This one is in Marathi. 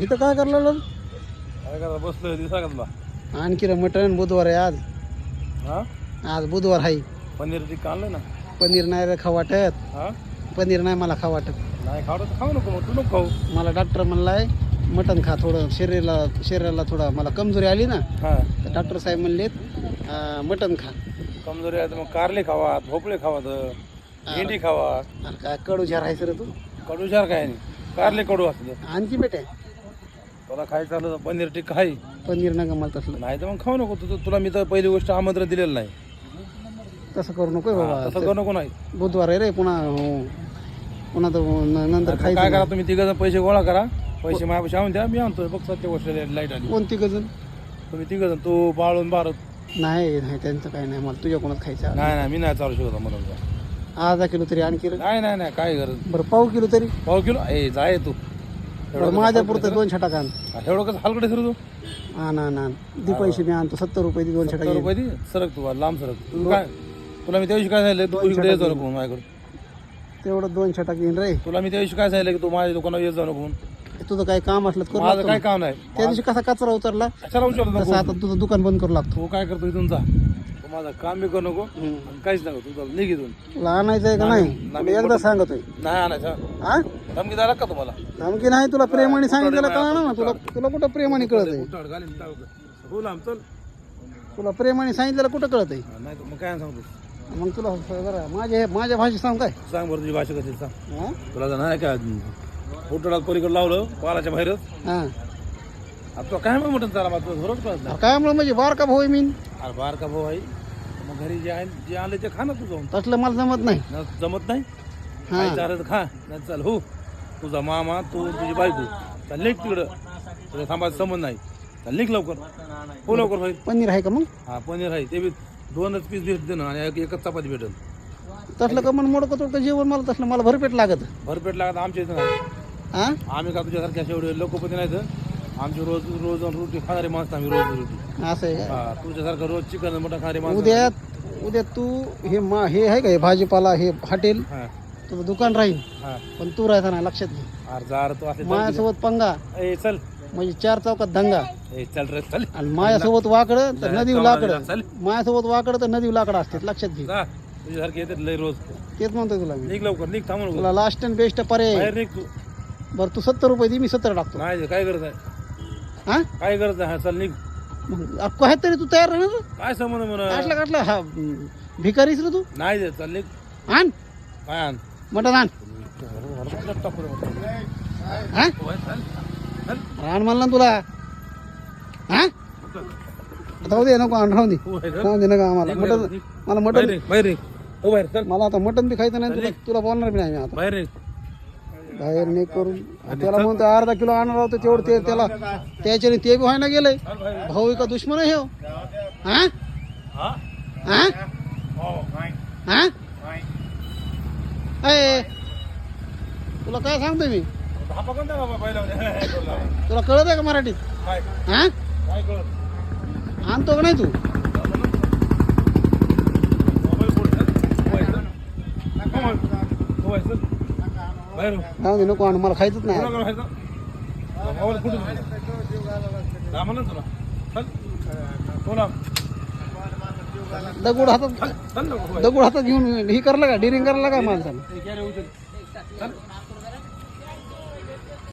इथं काय करायला? काय करा बसलोय? दिसा का तुला आणखी रे मटण बुधवार आहे आज. हा? आज बुधवार आहे. पनीर टिक्का आणलंय ना? पनीर नाही रे खाऊ वाटत. हा? पनीर नाही मला खाऊ वाटत. नाही खाऊ तर खाऊ नको मग तू नको खाऊ. मला डॉक्टर म्हणलाय मटण खा थोडं शरीराला शरीराला थोडा मला कमजोरी आली ना. हा. तर डॉक्टर साहेब म्हणलेत अं, मटण खा. कमजोरी आहे तर मग कारले खावा भोपळे खावा तर भेंडी खावा. अरे काय कडू झार आहेस रे तू? कडूशार काय नाही. कारले कडू असले आणखी बेटे. तुला खायचं झालं तर पनीर टिक्का खाई पनीर नका मला तसलं. नाही तर मग खाऊ नको. तू तुला मी तर पहिली गोष्ट आमंत्रण दिलेलं नाही. तसं करू नको हा, बाबा. तसं करू नको नाही. बुधवार आहे रे पुन्हा हो. पुन्हा तर न- नंतर खायचं काय करा. तुम्ही तिघ पैसे गोळा करा. पैसे माझ्यापाशी आणून द्या. मी आणतो बघ सत्य गोष्ट लाइट आली. कोणती गजन तुम्ही तिघ जण तू बाळून बारत. नाही नाही त्यांचं काही नाही. मला तुझ्या कोणात खायचं आहे. नाही नाही मी नाही चालू शकत म्हणून. अर्धा किलो तरी आणखी. रे नाही नाही नाही काय गरज? बरं पाव किलो तरी. पाव किलो? ए जाय तू. बरं माझ्या पुरतं दोनशे टाका आण. एवढं कसं हलकडे सर तू? आण आण आण. पैसे मी आणतो. सत्तर रुपये दे दोनशे सत्तर टाका रुपये दे सरक तू लांब सरक. तू काय? तुला मी त्या दिवशी काय सांगितलं? तू इकडे येत जाऊ नको म्हणून माझ्याकडे. तेवढं दोनशे टाका येईन रे. तुला मी त्या दिवशी काय सांगितलं की तू माझ्या दुकानावर येत जाऊ नको म्हणून तुझं काही काम असलं तर करू माझं लागतो काय ना. काम नाही. त्या दिवशी कसा कचरा उतरला कशाला विचारतो तसं नको आता तुझं दुकान बंद करू लागतो. तू काय करतो इथून जा. तू माझं काम बी करू नको. आणि काहीच नको तू चल निघ इथून तुला आणायचं आहे का नाही? नाही, तुला एकदा सांगतोय. नाही आणायचं. हा धमकी द्यायला का तुम्हाला? धमकी नाही तुला प्रेमाने सांगितलं कळणार ना? तुला तुला कुठं प्रेमाने कळत आहे उठाड घालीन टाकू. हो लांब चल तुला प्रेमाने सांगितलं कुठं कळत आहे हा, नाही तर मग काय सांगतो मग तुला बरं माझ्या माझ्या भाषेत सांग काय? सांग बरं तुझी भाषा कशी आहे, सांग. हा? तुला जर नाही का उठाडात पलीकडे लावलं पालाच्या बाहेरच? हा. आता तो काय मग म्हटलं कळत नाही. अरे काय म्हणलं म्हणजे बारका भाऊ आहे मी अरे बार का भाऊ आहे. मग घरी जे आहे जे आणले ते खा ना तू जाऊन तसलं मला जमत नाही. न- जमत नाही? हा. आलं तर खा. नाही चल हो. तुझा मामा तू तुझी बायको. चल निघ तिकडं. तुझ्या थांबायचा संबंध नाही. चल निघ लवकर. हो लवकर भाई. पनीर आहे का मग? हा पनीर आहे. ते बी दोनच पीस भेट दे ना आणि एक- एकच चपाती भेटेल. तसलं का मन मोडकं तोडकं जेवण मला तसलं? मला भरपेट लागत. भरपेट लागत आमच्या इथं नाही. हा आम्ही का तुझ्यासारखे असे एवढे लोकपती नाही तर आमची रोज रोज रोटी खाणारी माणसं आम्ही रोज रोटी. असं आहे. का हा तुझ्यासारखं रोज चिकन मटन खाणारी माणसं उद्या उद्या तू हे मा हे आहे का हे भाजीपाला हे हॉटेल? हा. तुझं दुकान राहील. हा. पण तू राहायचा नाही लक्षात घे. अरे जा रे तू असे माझ्यासोबत पंगा. ए चल. म्हणजे चार चौकात दंगा. ए चल रे चल. आणि माझ्यासोबत वाकडं तर नदीव लाकडं. चल. माझ्यासोबत वाकडं तर नदीव लाकडं असते लक्षात घे. जा. तुझ्यासारखे येतात लय रोज. तेच म्हणतोय तुला मी. निघ लवकर निघ थांबू नको तुला लास्ट अँड बेस्ट पर्याय बाहेर निघ तू. बरं तू सत्तर रुपये दे मी सत्तर टाकतो. नाही काय गरज आहे? हा? काय गरज आहे? चल निघ. मग अ, काय तरी तू तयार राहणार? काय संबंध म्हणा? काटला काटला हा हम्म, भिकारीच रे तू? नाही दे चल निघ. आण. काय आण? मटण आण. टाकू रे मटण. हा? चल चल आण म्हणला ना तुला. हा? जाऊ दे नको आण राहून दे. हो. राहून दे नका आम्हाला. मटण निघ. मला मटण बाहेर निघ हो बाहेर चल. मला आता मटण बी खायचं नाही तुला. तुला बोलणार बी नाही मी आता. बाहेर निघ. बाहेर नाही करून. त्याला म्हणतो अर्धा किलो आणणार होतं तेवढं ते त्याला त्याच्याने ते बी व्हायला गेलंय भाऊ का दुश्मन आहे हो. हा? हा हा हो हा अय. तुला काय सांगतोय मी? तुला कळत आहे का मराठीत? हा आणतो का नाही तू मोबाईल फोन चल हो बाहेर चल हो बाहेर चल हो. दे नको आण मला खायचंच नाही. दगड हातात दगड हातात घेऊन ही करला का? डिरिंग करला का माणसाला